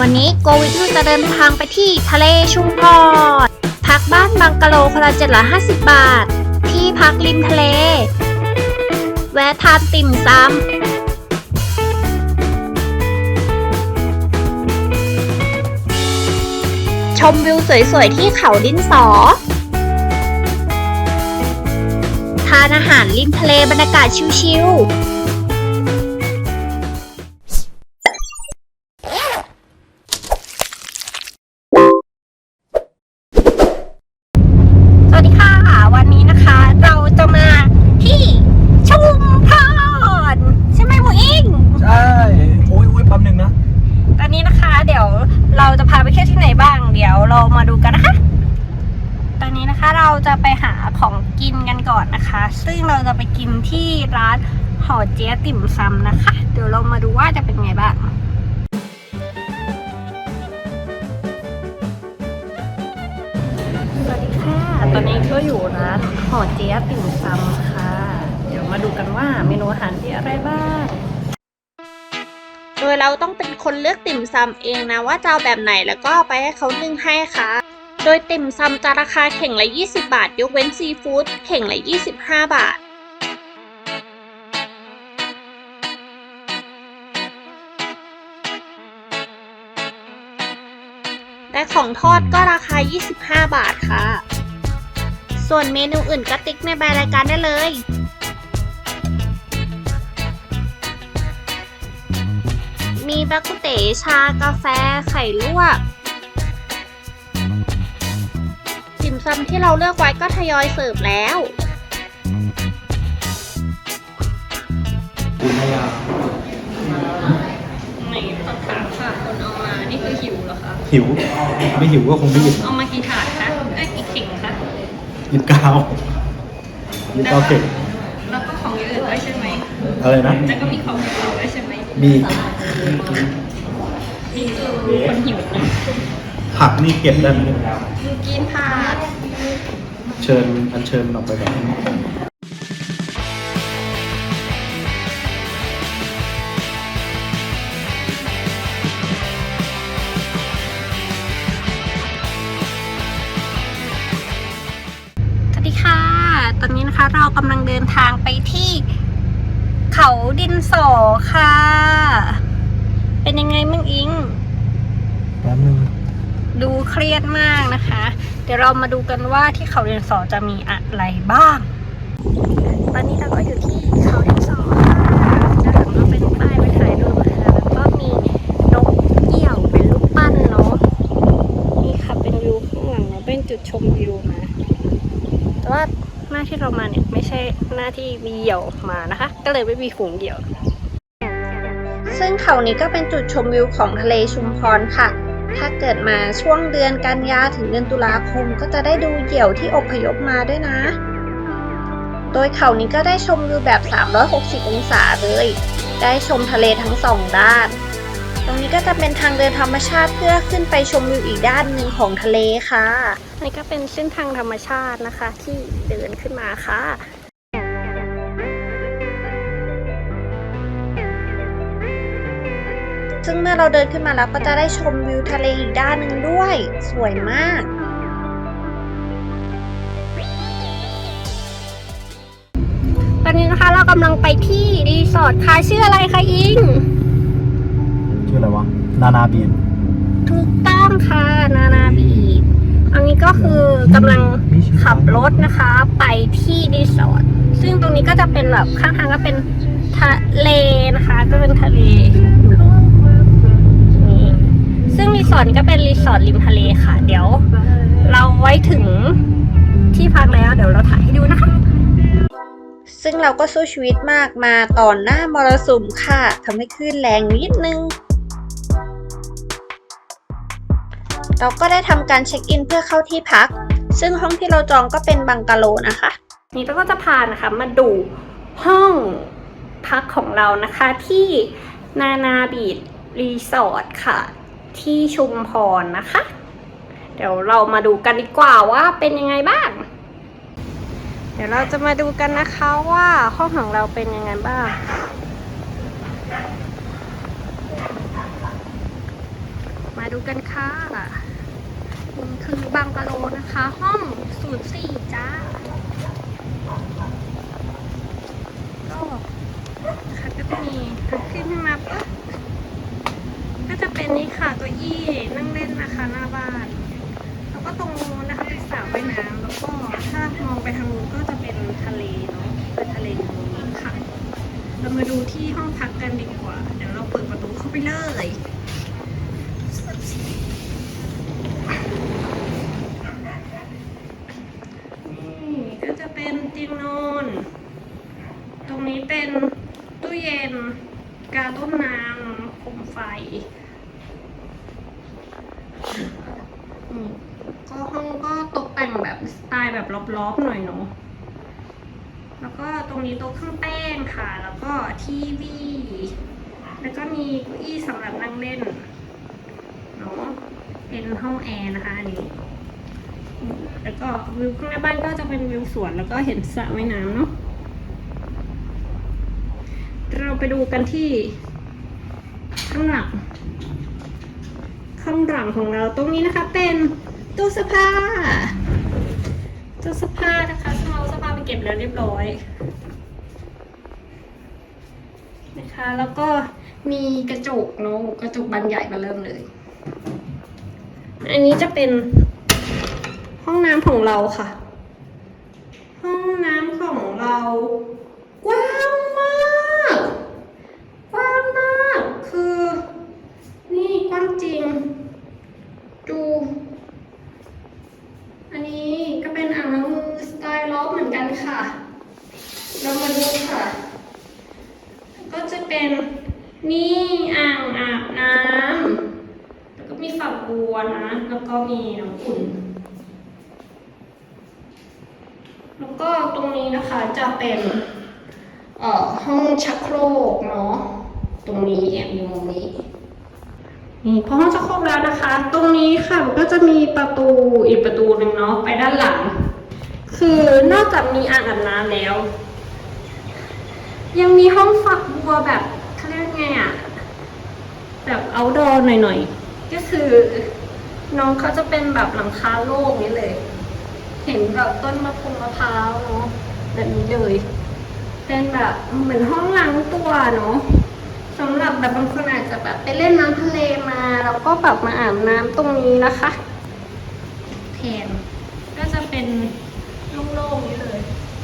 วันนี้โกวิทูจะเดินทางไปที่ทะเลชุมพรพักบ้านบังกะโลคนละ750 บาท ที่พักริมทะเล แวะทานติ่มซำชมวิวสวยๆ ที่เขาดินสอ ทานอาหารริมทะเลบรรยากาศชิลๆ ของกินกันก่อนนะคะ ซึ่งเราจะไปกินที่ร้านหอเจ๊ติ่มซำนะคะ เดี๋ยวเรามาดูว่าจะเป็นไงบ้างสวัสดีค่ะ ตอนนี้ก็อยู่ร้านหอเจ๊ยติ่มซำค่ะ เดี๋ยวมาดูกันว่าเมนูอาหารมีอะไรบ้างโดยเราต้องเป็นคนเลือกติ่มซำเองนะว่าจะเอาแบบไหนแล้วก็ไปให้เขานึ่งให้ค่ะ โดยติ่มซำจะราคาเข่งละ 20 บาท ยกเว้นซีฟู้ดเข่งละ 25 บาท และของทอดก็ราคา 25 บาทค่ะ ส่วนเมนูอื่นก็ติ๊กในใบรายการได้เลยมีบักกุเตชากาแฟ ไข่ลวก ติ่มซำที่เราเลือกไว้ก็ทยอยเสิร์ฟแล้วคุณพยาไหนขอถามค่ะคนเอามา นี่คือหิวเหรอคะ หิว ไม่หิวก็คงไม่หยิบเอามากี่ถาดคะเอ้ยกี่เข่งคะ หยิบกาวหยิบกาวเก็บแล้วก็ของอย่างอื่นด้วยใช่ไหม อะไรนะ แล้วก็มีของอย่างอื่นด้วยใช่ไหมมีนี่คือคนหิวนะผักนี่เก็บได้ไหมกินผัก เชิญอันเชิญมันออกไปแบบสวัสดีค่ะ ตอนนี้นะคะเรากำลังเดินทางไปที่เขาดินสอค่ะ เป็นยังไงมั่งอิง แป๊บนึงดูเครียดมากนะคะ เดี๋ยวเรามาดูกันว่าที่เขาดินสอจะมีอะไรบ้าง ตอนนี้เราก็อยู่ที่เขาดินสอค่ะด้านหลังก็เป็นป้ายไปถ่ายรูปนะคะแล้วก็มีนกเกี่ยวเป็นรูปปั้นเนาะ นี่ค่ะเป็นวิวข้างหลังเนาะเป็นจุดชมวิวนะ แต่ว่าหน้าที่เรามาเนี่ยไม่ใช่หน้าที่มีเหยี่ยวมานะคะ ก็เลยไม่มีฝูงเหยี่ยว ซึ่งเขานี้ก็เป็นจุดชมวิวของทะเลชุมพรค่ะ ถ้าเกิดมาช่วงเดือนกันยาถึงเดือนตุลาคมก็จะได้ดูเหยี่ยวที่อพยพมาด้วยนะ โดยเขานี้ก็ได้ชมวิวแบบ 360 องศาเลย ได้ชมทะเลทั้งสองด้าน ตรงนี้ก็จะเป็นทางเดินธรรมชาติเพื่อขึ้นไปชมวิวอีกด้านหนึ่งของทะเลค่ะ นี่ก็เป็นเส้นทางธรรมชาตินะคะที่เดินขึ้นมาค่ะ ซึ่งเมื่อเราเดินขึ้นมาแล้วก็จะได้ชมวิวทะเลอีกด้านหนึ่งด้วย สวยมาก ตอนนี้นะคะเรากำลังไปที่รีสอร์ทค่ะชื่ออะไรคะอิง ชื่ออะไรวะ นานาบีนถูกต้องค่ะนานาบีชอันนี้ก็คือกำลังขับรถนะคะ ไปที่รีสอร์ทซึ่งตรงนี้ก็จะเป็นแบบข้างทางก็เป็นทะเลนะคะ ก็เป็นทะเลนี่ซึ่งรีส อร์ทนี้ก็เป็นรีสอร์ทริมทะเลค่ะ เดี๋ยว เราไว้ถึงที่พักแล้วเดี๋ยวเราถ่ายให้ดูนะคะซึ่งเราก็สู้ชีวิตมากมาตอนหน้ามรสุมค่ะทำให้คลื่นแรงนิดนึง เราก็ได้ทำการเช็คอินเพื่อเข้าที่พัก ซึ่งห้องที่เราจองก็เป็นบังกะโลนะคะ นี่เราก็จะพานะคะมาดูห้องพักของเรานะคะที่นานาบีดรีสอร์ทค่ะ ที่ชุมพรนะคะ เดี๋ยวเรามาดูกันดีกว่าว่าเป็นยังไงบ้าง เดี๋ยวเราจะมาดูกันนะคะว่าห้องของเราเป็นยังไงบ้าง มาดูกันค่ะนี่คือบางกะโลนะคะ ห้องศูนย์สี่จ้า ก็ค่ะก็จะมีขึ้นขึ้นมาปุ๊บก็จะเป็นนี่ค่ะตัวอี้นั่งเล่นนะคะหน้าบ้าน แล้วก็ตรงนู้นนะคะเป็นสระว่ายน้ำแล้วก็ถ้ามอง ไปทางนู้นก็จะเป็นทะเลเนาะเป็นทะเลตรงนี้ค่ะ เรามาดูที่ห้องพักกันดีกว่า เดี๋ยวเราเปิดประตูเข้าไปเลยนี่ก็จะเป็นเตียงนอน ตรงนี้เป็นตู้เย็น กาต้มน้ำโคมไฟก็ห้องก็ตกแต่งแบบสไตล์แบบล็อบๆหน่อยเนาะ แล้ว ก็ตรงนี้โต๊ะเครื่องแป้งค่ะ แล้วก็ทีวี แล้วก็มีเก้าอี้สำหรับนั่งเล่นเนาะเป็นห้องแอร์นะคะอันนี้ แล้วก็วิวข้างหน้าบ้านก็จะเป็นวิวสวนแล้วก็เห็นสระว่ายน้ำเนาะ เราไปดูกันที่ข้างหลังข้างหลังของเราตรงนี้นะคะเป็นตู้เสื้อผ้าตู้เสื้อผ้านะคะซึ่งเราเสื้อผ้าไปเก็บแล้วเรียบร้อย นะคะ แล้วก็มีกระจกเนาะกระจกบานใหญ่มาเริ่มเลย อันนี้จะเป็นห้องน้ำของเราค่ะ ห้องน้ำของเรากว้างมากกว้างมาก คือ นี่กว้างจริง ดู อันนี้ก็เป็นอ่างล้างมือสไตล์ล็อบเหมือนกันค่ะเรามาดูค่ะ เป็นนี่อ่างอาบน้ำแล้วก็มีฝักบัวนะ แล้วก็มีน้ำอุ่น แล้วก็ตรงนี้นะคะจะเป็นเอ่อห้องชักโครกเนาะ ตรงนี้แอบอยู่มุมนี้ นี่พอห้องชักโครกแล้วนะคะ ตรงนี้ค่ะมันก็จะมีประตูอีกประตูหนึ่งเนาะไปด้านหลัง คือนอกจากมีอ่างอาบน้ำแล้ว ยังมีห้องฝักบัวแบบเขาเรียกไงอะแบบ outdoor หน่อยๆ ก็คือ น้องเขาจะเป็นแบบหลังคาโล่งนี้เลย เห็นแบบต้นมะพร้าวมะพร้าวเนาะแบบนี้เลย เป็นแบบเหมือนห้องล้างตัวเนาะสำหรับแบบบางคนอาจจะแบบไปเล่นน้ำทะเลมาแล้วก็แบบมาอาบน้ำตรงนี้นะคะแทนก็จะเป็นโล่งๆนี้เลย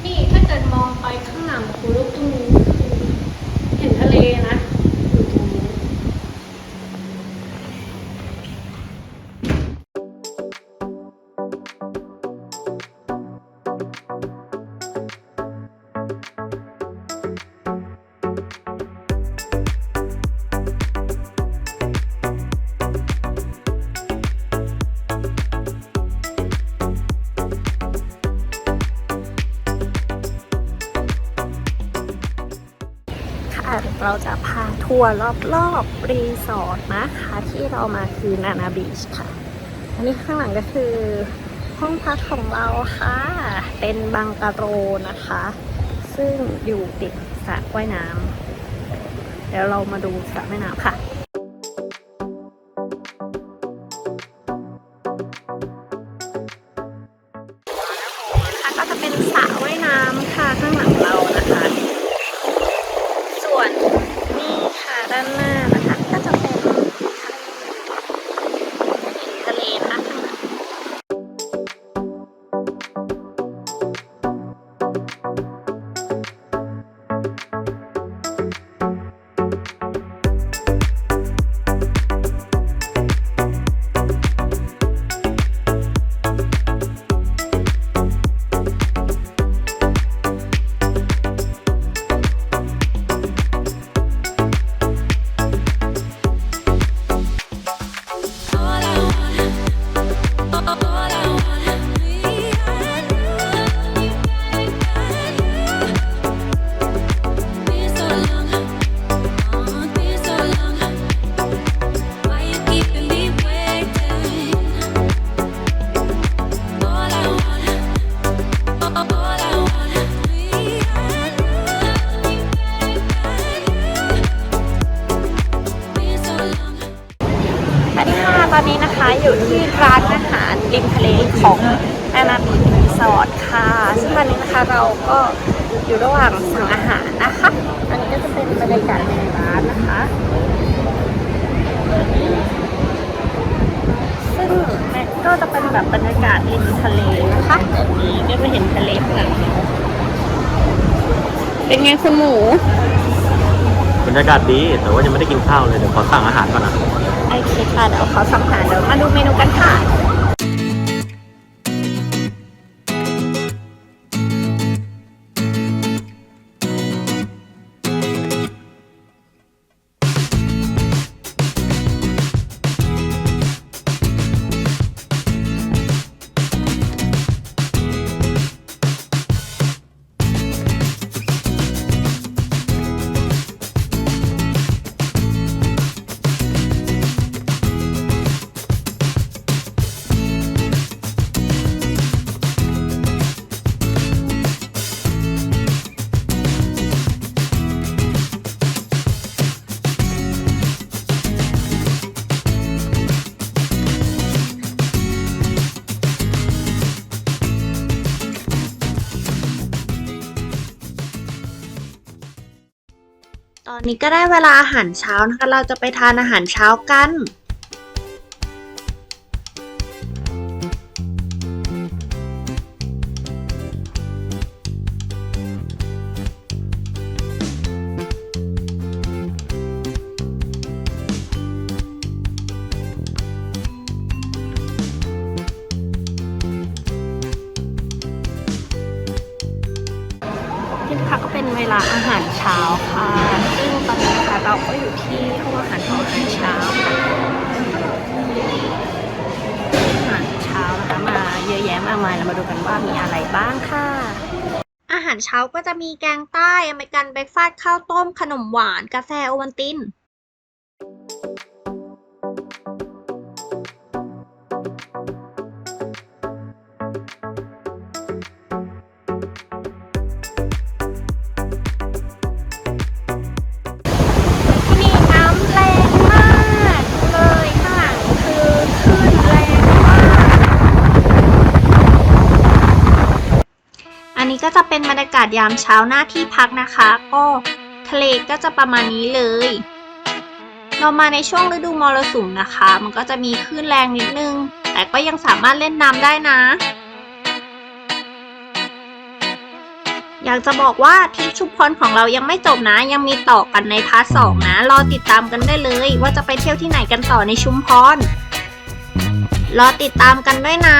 นี่ถ้าเกิดมองไปข้างหลังคุณลูกตรงนี้ ทัวร์รอบๆรีสอร์ทนะคะที่เรามาคือนานาบีชค่ะ อันนี้ข้างหลังก็คือห้องพักของเราค่ะ เป็นบังกะโรนะคะ ซึ่งอยู่ติดสระว่ายน้ำเดี๋ยวเรามาดูสระว่ายน้ำค่ะค่ะก็จะเป็นสระว่ายน้ำค่ะข้างหลังเรานะคะ ส่วน นี่ เราก็อยู่ระหว่างสั่งอาหารนะคะ อันนี้ก็จะเป็นบรรยากาศในร้านนะคะ ซึ่งแม็กก็จะเป็นแบบบรรยากาศริมทะเลนะคะแบบนี้ก็จะเห็นทะเลข้างหลังเราเป็นไงคุณหมู บรรยากาศดี แต่ว่ายังไม่ได้กินข้าวเลย เดี๋ยวขอสั่งอาหารก่อนนะ โอเคค่ะ เดี๋ยวขอสัมภาษณ์เดี๋ยวมาดูเมนูกันค่ะ นี้ก็ได้เวลาอาหารเช้านะคะ เราจะไปทานอาหารเช้ากัน เช้าค่ะ ซึ่งตอนนี้นะคะเราก็อยู่ที่ห้องอาหารของอาหารเช้าอาหารเช้านะคะมาเยอะแยะมากมายเรามาดูกันว่ามีอะไรบ้างค่ะ อาหารเช้าก็จะมีแกงใต้อเมริกันเบรกฟาสต์ข้าวต้มขนมหวาน กาแฟโอวัลติน จะเป็นบรรยากาศยามเช้าหน้าที่พักนะคะ ก็ทะเลก็จะประมาณนี้เลย เรามาในช่วงฤดูมรสุมนะคะ มันก็จะมีคลื่นแรงนิดนึง แต่ก็ยังสามารถเล่นน้ำได้นะ อยากจะบอกว่าทริปชุมพรของเรายังไม่จบนะ ยังมีต่อกันในพาร์ทสองนะ รอติดตามกันได้เลย ว่าจะไปเที่ยวที่ไหนกันต่อในชุมพร รอติดตามกันด้วยนะ